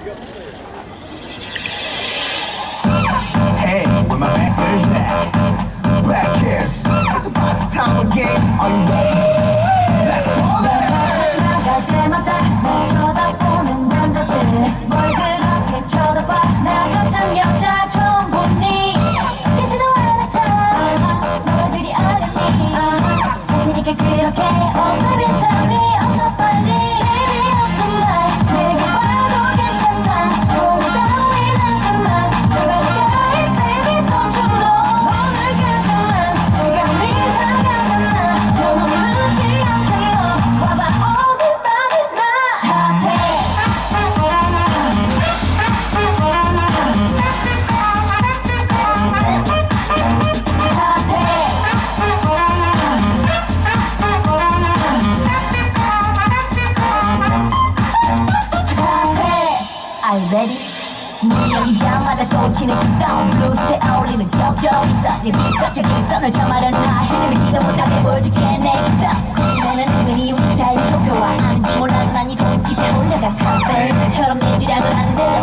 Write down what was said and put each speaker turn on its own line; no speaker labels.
그렇게 그렇게 Oh You ready? 무역이자마자 꽂히는 시선. 블루스에 어울리는 격정. 있어 네 비슷한 기선을 점하려 나 헤매지도 못하게 보여줄게 내 기선. 나는 은근히 우리 사이 좁혀와. 아는지 몰라도 난이 손짓에 올려가 카페처럼 내